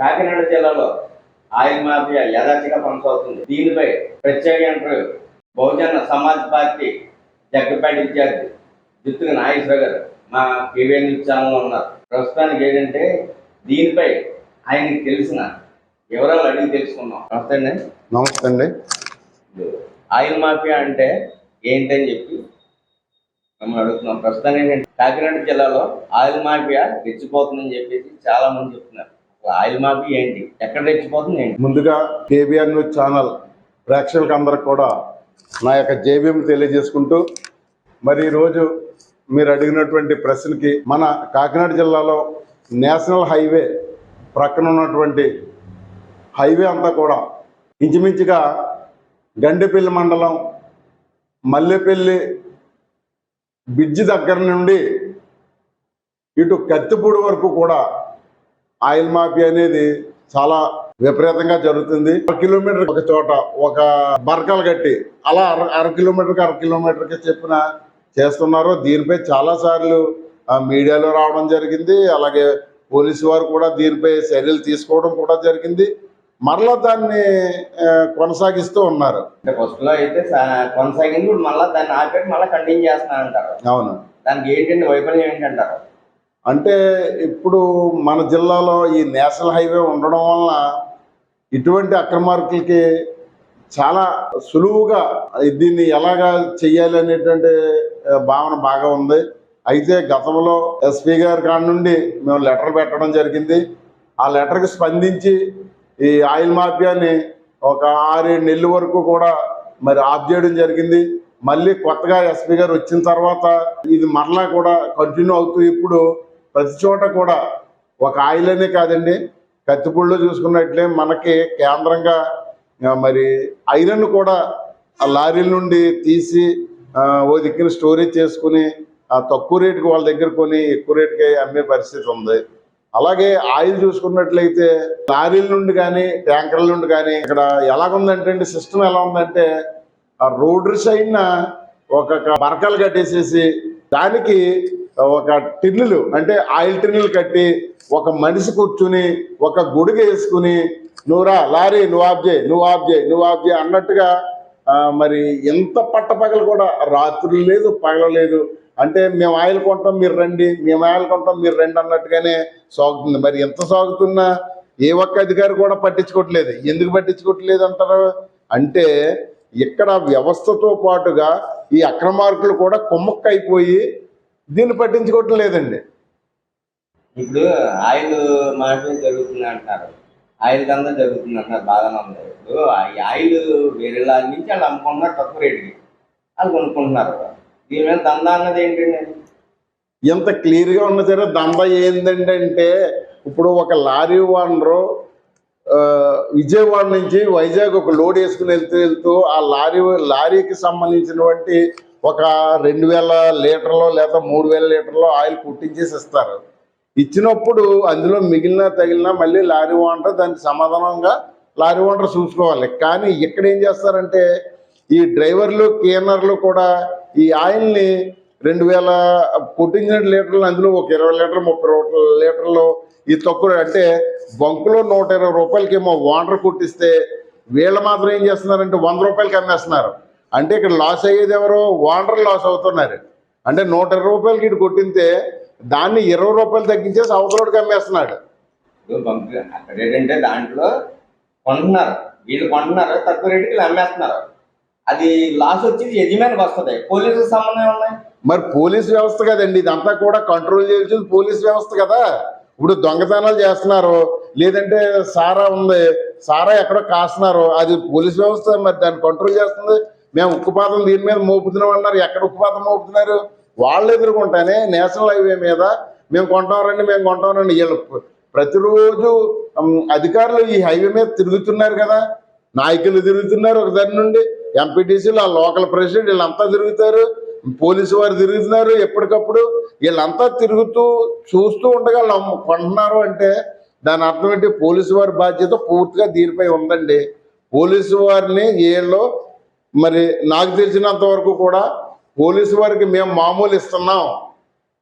కాకినాడ జిల్లాలో oil mafia యథార్థంగా కొనసాగుతుంది. దీనిపై ప్రత్యేక interview Bahujan Samaj party Jaggapeta incharge జిత్తుగా Nageswara గారు మా కేవీ న్యూస్ ఛానల్లో ఉన్నారు. ప్రస్తుతానికి ఏంటంటే దీనిపై ఆయనకి తెలిసిన వివరాలు అడిగి తెలుసుకున్నాం నమస్తే అండి. నమస్తే అండి. ఆయిల్ మాఫియా అంటే ఏంటని చెప్పి మిమ్మల్ని అడుగుతున్నాం. ప్రస్తుతానికి ఏంటంటే కాకినాడ జిల్లాలో ఆయిల్ మాఫియా రెచ్చిపోతుందని చెప్పేసి చాలా మంది చెప్తున్నారు. ఆయిల్ మాఫీ ఏంటి? ఎక్కడ రెచ్చిపోతుంది ఏంటి? ముందుగా కేబిఆర్ న్యూస్ ఛానల్ ప్రేక్షకులకు అందరికి కూడా నా యొక్క జేబీఎం తెలియజేసుకుంటూ మరి ఈరోజు మీరు అడిగినటువంటి ప్రశ్నకి మన కాకినాడ జిల్లాలో నేషనల్ హైవే ప్రక్కన ఉన్నటువంటి హైవే అంతా కూడా ఇంచుమించుగా గండిపల్లి మండలం మల్లెపల్లి బ్రిడ్జి దగ్గర నుండి ఇటు కత్తిపూడి వరకు కూడా ఆయిల్ మాఫియా అనేది చాలా విపరీతంగా జరుగుతుంది. ఒక కిలోమీటర్ ఒక చోట ఒక బరకలు కట్టి అలా అర అర కిలోమీటర్కి అర కిలోమీటర్కి చెప్పిన చేస్తున్నారు. దీనిపై చాలా సార్లు మీడియాలో రావడం జరిగింది. అలాగే పోలీసు వారు కూడా దీనిపై చర్యలు తీసుకోవడం కూడా జరిగింది. మరలా దాన్ని కొనసాగిస్తూ ఉన్నారు. అంటే ఫస్ట్లో అయితే కొనసాగింది మళ్ళీ దాన్ని ఆపేసి మళ్ళీ కంటిన్యూ చేస్తున్నారంటారు. అవును. దానికి ఏంటంటే వైఫల్యం ఏంటంటారు? అంటే ఇప్పుడు మన జిల్లాలో ఈ నేషనల్ హైవే ఉండడం వలన ఇటువంటి అక్రమార్కులకి చాలా సులువుగా దీన్ని ఎలాగా చెయ్యాలి అనేటువంటి భావన బాగా ఉంది. అయితే గతంలో ఎస్పీ గారి కాడ నుండి మేము లెటర్ పెట్టడం జరిగింది. ఆ లెటర్కి స్పందించి ఈ ఆయిల్ మాఫియాని ఒక ఆరేడు నెలల వరకు కూడా మరి ఆఫ్ చేయడం జరిగింది. మళ్ళీ కొత్తగా ఎస్పీ గారు వచ్చిన తర్వాత ఇది మరలా కూడా కంటిన్యూ అవుతూ ఇప్పుడు ప్రతి చోట కూడా ఒక ఆయిల్ అనే కాదండి కత్తిపూడిలో చూసుకున్నట్లే మనకి కేంద్రంగా మరి ఐరన్ కూడా ఆ లారీల నుండి తీసి ఓ దగ్గర స్టోరేజ్ చేసుకుని ఆ తక్కువ రేటుకి వాళ్ళ దగ్గర కొని ఎక్కువ రేటుకి అమ్మే పరిస్థితి ఉంది. అలాగే ఆయిల్ చూసుకున్నట్లయితే లారీల నుండి కానీ ట్యాంకర్ల నుండి కానీ ఇక్కడ ఎలాగుందంటే అండి సిస్టమ్ ఎలా ఉందంటే ఆ రోడ్డు సైడ్న ఒక బరకలు కట్టేసేసి దానికి ఒక టిన్నులు అంటే ఆయిల్ టిన్నులు కట్టి ఒక మనిషి కూర్చుని ఒక గుడుగ వేసుకుని నువ్వురా లారీ నువ్వు ఆబ్జే నువ్వు ఆబ్జే నువ్వు ఆబ్జే అన్నట్టుగా మరి ఎంత పట్టపగలు కూడా రాత్రులు లేదు పగలలేదు అంటే మేము ఆయిల్ కొంటాం మీరు రండి మేము ఆయిల్ కొంటాం మీరు రండి అన్నట్టుగానే సాగుతుంది. మరి ఎంత సాగుతున్నా ఏ ఒక్క అధికారి కూడా పట్టించుకోవట్లేదు. ఎందుకు పట్టించుకోవట్లేదు అంటారు? అంటే ఇక్కడ వ్యవస్థతో పాటుగా ఈ అక్రమార్కులు కూడా కుమ్మక్కైపోయి దీన్ని పట్టించుకోవటం లేదండి. ఇప్పుడు ఆయిల్ మాఫియా జరుగుతుంది అంటున్నారు ఆయిల్ దందా జరుగుతుంది అంటున్నారు బాగానే ఉంది. ఇప్పుడు ఈ ఆయిల్ వేరే లారీ నుంచి వాళ్ళు అమ్ముకుంటున్నారు తక్కువ రేటుకి. వాళ్ళు కొనుక్కుంటున్నారు. దీని మీద దందా అన్నది ఏంటండి? ఎంత క్లియర్గా ఉన్న సరే దంద అంటే ఇప్పుడు ఒక లారీ ఓనరు విజయవాడ నుంచి వైజాగ్ ఒక లోడ్ వేసుకుని వెళ్తూ వెళ్తూ ఆ లారీ లారీకి సంబంధించినటువంటి ఒక రెండు వేల లీటర్లో లేదా మూడు వేల లీటర్లో ఆయిల్ కుట్టించేసి ఇస్తారు. ఇచ్చినప్పుడు అందులో మిగిలిన తగిలిన మళ్ళీ లారీ ఓనర్ దానికి సమాధానంగా లారీ ఓనర్ చూసుకోవాలి. కానీ ఇక్కడ ఏం చేస్తారంటే ఈ డ్రైవర్లు క్లీనర్లు కూడా ఈ ఆయిల్ని రెండు వేల పుట్టించిన లీటర్లు అందులో ఒక ఇరవై లీటర్ ముప్పై లీటర్లు ఈ తక్కువ అంటే బంకులో నూట ఇరవై రూపాయలకేమో ఓనర్ కుట్టిస్తే వీళ్ళు మాత్రం ఏం చేస్తున్నారంటే వంద రూపాయలకి అమ్మేస్తున్నారు. అంటే ఇక్కడ లాస్ అయ్యేది ఎవరు వాటర్ లాస్ అవుతున్నారు. అంటే నూట ఇరవై రూపాయలకి ఇటు కొట్టింతే దాన్ని ఇరవై రూపాయలు తగ్గించేసి అవతలోడికి అమ్మేస్తున్నాడు ఏంటంటే దాంట్లో కొంటున్నారు. వీళ్ళు కొంటున్నారు తక్కువ రేటుకి అమ్మేస్తున్నారు. అది లాస్ వచ్చి యజమానికి వస్తుంది. పోలీసులకు సంబంధం ఉన్నాయి మరి పోలీస్ వ్యవస్థ కదండి ఇదంతా కూడా కంట్రోల్ చేయాల్సింది పోలీస్ వ్యవస్థ కదా. ఇప్పుడు దొంగతనాలు చేస్తున్నారు. లేదంటే సారా ఉంది సారా ఎక్కడో కాస్తున్నారు. అది పోలీస్ వ్యవస్థ మరి దాన్ని కంట్రోల్ చేస్తుంది. మేము ఉక్కుపాతం దీని మీద మోపుతున్నాం అన్నారు ఎక్కడ ఉక్కుపాతం మోపుతున్నారు? వాళ్ళు ఎదుర్కొంటానే నేషనల్ హైవే మీద మేము కొంటాం రండి మేము కొంటాం రండి. వీళ్ళు ప్రతిరోజు అధికారులు ఈ హైవే మీద తిరుగుతున్నారు కదా. నాయకులు తిరుగుతున్నారు ఒక దాని నుండి. ఎంపీటీసీలు ఆ లోకల్ ప్రెసిడెంట్ వీళ్ళంతా తిరుగుతారు. పోలీసు వారు తిరుగుతున్నారు ఎప్పటికప్పుడు. వీళ్ళంతా తిరుగుతూ చూస్తూ ఉండగా కొంటున్నారు అంటే దాని అర్థం ఏంటి? పోలీసు వారి బాధ్యత పూర్తిగా దీనిపై ఉందండి. పోలీసు వారిని వీళ్ళు మరి నాకు తెలిసినంత వరకు కూడా పోలీసు వారికి మేము మామూలు ఇస్తున్నాం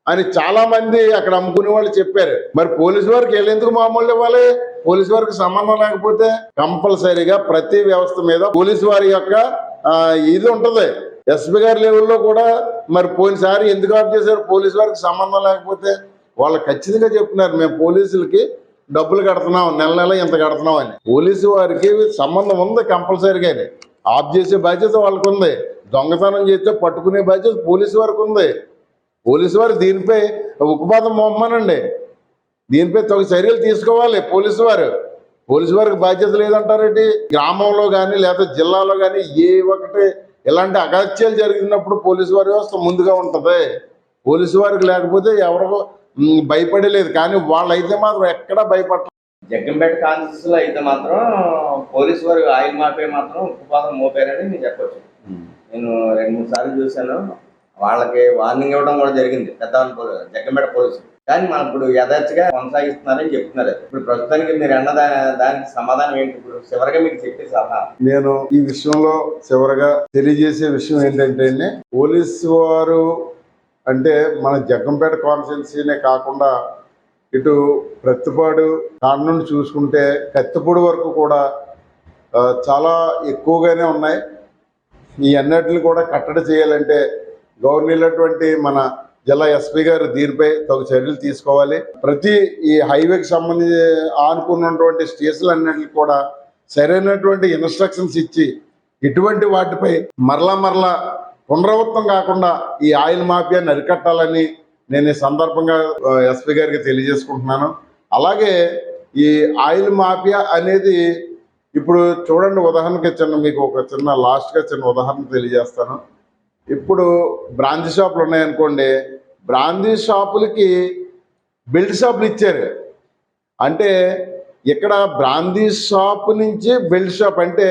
అని చాలా మంది అక్కడ అమ్ముకునే వాళ్ళు చెప్పారు. మరి పోలీసు వారికి వెళ్ళేందుకు మామూలు ఇవ్వాలి? పోలీసు వారికి సంబంధం లేకపోతే కంపల్సరీగా ప్రతి వ్యవస్థ మీద పోలీసు వారి యొక్క ఇది ఉంటుంది. ఎస్పీ గారి లెవెల్లో కూడా మరి పోయినసారి ఎందుకు ఆఫ్ చేశారు? పోలీసు వారికి సంబంధం లేకపోతే వాళ్ళు ఖచ్చితంగా చెప్తున్నారు మేము పోలీసులకి డబ్బులు కడుతున్నాం నెల నెల ఇంత కడుతున్నాం అని. పోలీసు వారికి సంబంధం ఉంది కంపల్సరీగానే. ఆఫ్ చేసే బాధ్యత వాళ్ళకు ఉంది దొంగతనం చేస్తే పట్టుకునే బాధ్యత పోలీసు వారికి ఉంది పోలీసు వారు దీనిపై ఉక్కుపాతం మోహమ్మనండి దీనిపై తగు చర్యలు తీసుకోవాలి పోలీసు వారు. పోలీసు వారికి బాధ్యత లేదంటారేంటి? గ్రామంలో కానీ లేదా జిల్లాలో కానీ ఏ ఒకటి ఇలాంటి అగత్యాలు జరిగినప్పుడు పోలీసు వారి వ్యవస్థ ముందుగా ఉంటుంది. పోలీసు వారికి లేకపోతే ఎవరికో భయపడలేదు. కానీ వాళ్ళైతే మాత్రం ఎక్కడా భయపడ జగ్గంపేట కాన్స్టిట్యూన్స్లో అయితే మాత్రం పోలీసు వారు ఆయిల్ మాపే మాత్రం ఉక్కుపాదం మోపారని నేను చెప్పొచ్చు. నేను రెండు మూడు సార్లు చూశాను. వాళ్ళకి వార్నింగ్ ఇవ్వడం కూడా జరిగింది పెద్ద జగ్గంపేట పోలీసు కానీ మనం ఇప్పుడు యథార్థగా కొనసాగిస్తున్నారని చెప్తున్నారు. ఇప్పుడు ప్రస్తుతానికి మీరు అన్న దానికి సమాధానం ఏంటి? ఇప్పుడు చివరిగా మీకు చెప్పే సలహా. నేను ఈ విషయంలో చివరగా తెలియజేసే విషయం ఏంటంటే పోలీసు వారు అంటే మన జగ్గంపేట కాన్స్టిట్యున్సీనే కాకుండా ఇటు ప్రత్తిపాడు కాడ నుండి చూసుకుంటే కత్తిపూడి వరకు కూడా చాలా ఎక్కువగానే ఉన్నాయి. ఈ అన్నిటిని కూడా కట్టడి చేయాలంటే గవర్నమెంట్ మన జిల్లా ఎస్పీ గారు దీనిపై తగు చర్యలు తీసుకోవాలి. ప్రతి ఈ హైవేకి సంబంధించి ఆనుకున్నటువంటి స్టేషన్లు అన్నింటికి కూడా సరైనటువంటి ఇన్స్ట్రక్షన్స్ ఇచ్చి ఇటువంటి వాటిపై మరలా మరలా పునరావృతం కాకుండా ఈ ఆయిల్ మాఫియాని అరికట్టాలని నేను ఈ సందర్భంగా ఎస్పీ గారికి తెలియజేసుకుంటున్నాను. అలాగే ఈ ఆయిల్ మాఫియా అనేది ఇప్పుడు చూడండి ఉదాహరణకి చిన్న మీకు ఒక చిన్న లాస్ట్గా చిన్న ఉదాహరణ తెలియజేస్తాను. ఇప్పుడు బ్రాంచ్ షాపులు ఉన్నాయనుకోండి బ్రాంచీ షాపులకి బెల్ట్ షాపులు ఇచ్చారు. అంటే ఇక్కడ బ్రాందీ షాప్ నుంచి బెల్ట్ షాప్ అంటే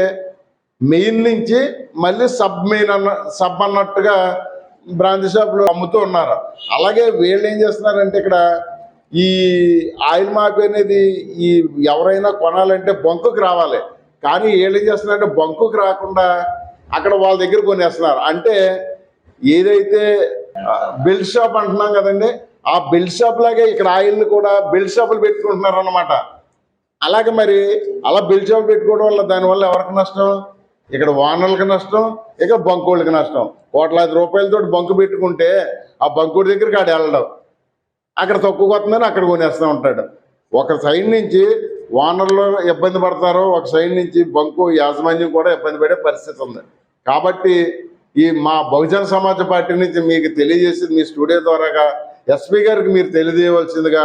మెయిన్ నుంచి మళ్ళీ సబ్ మెయిన్ అన్న సబ్ అన్నట్టుగా బ్రాంది షాపులు అమ్ముతూ ఉన్నారు? అలాగే వీళ్ళు ఏం చేస్తున్నారంటే ఇక్కడ ఈ ఆయిల్ మాఫీ అనేది ఈ ఎవరైనా కొనాలంటే బంకుకి రావాలి. కానీ వీళ్ళు ఏం చేస్తున్నారంటే బంకుకి రాకుండా అక్కడ వాళ్ళ దగ్గర కొనేస్తున్నారు. అంటే ఏదైతే బెల్ట్ షాప్ అంటున్నాం కదండి ఆ బెల్ట్ షాప్ లాగే ఇక్కడ ఆయిల్ కూడా బెల్ట్ షాపులు పెట్టుకుంటున్నారు అన్నమాట అలాగే మరి అలా బెల్ట్ షాప్ పెట్టుకోవడం వల్ల దానివల్ల ఎవరికి నష్టం? ఇక్కడ ఓనర్లకు నష్టం ఇక బంకోళ్ళకి నష్టం. కోట్లాది రూపాయలతో బంకు పెట్టుకుంటే ఆ బంకుడి దగ్గరికి ఆడ వెళ్ళడం. అక్కడ తక్కువ వస్తుందని అక్కడ కొనేస్తూ ఉంటాడు. ఒక సైడ్ నుంచి ఓనర్లు ఇబ్బంది పడతారు ఒక సైడ్ నుంచి బంకు యాజమాన్యం కూడా ఇబ్బంది పడే పరిస్థితి ఉంది. కాబట్టి ఈ మా బహుజన సమాజ పార్టీ నుంచి మీకు తెలియజేసి మీ స్టూడియో ద్వారాగా ఎస్పీ గారికి మీరు తెలియజేయవలసిందిగా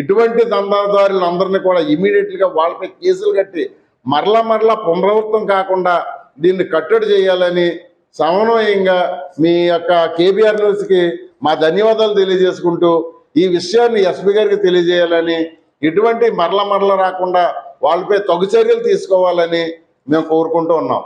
ఇటువంటి దందాదారులందరినీ కూడా ఇమీడియట్గా వాళ్ళపై కేసులు కట్టి మరలా మరలా పునరావృతం కాకుండా దీన్ని కట్టడి చేయాలని సమన్వయంగా మీ యొక్క కేబీఆర్ న్యూస్కి మా ధన్యవాదాలు తెలియజేసుకుంటూ ఈ విషయాన్ని ఎస్పీ గారికి తెలియజేయాలని ఇటువంటి మరల మరల రాకుండా వాళ్ళపై తగు చర్యలు తీసుకోవాలని మేము కోరుకుంటూ ఉన్నాం.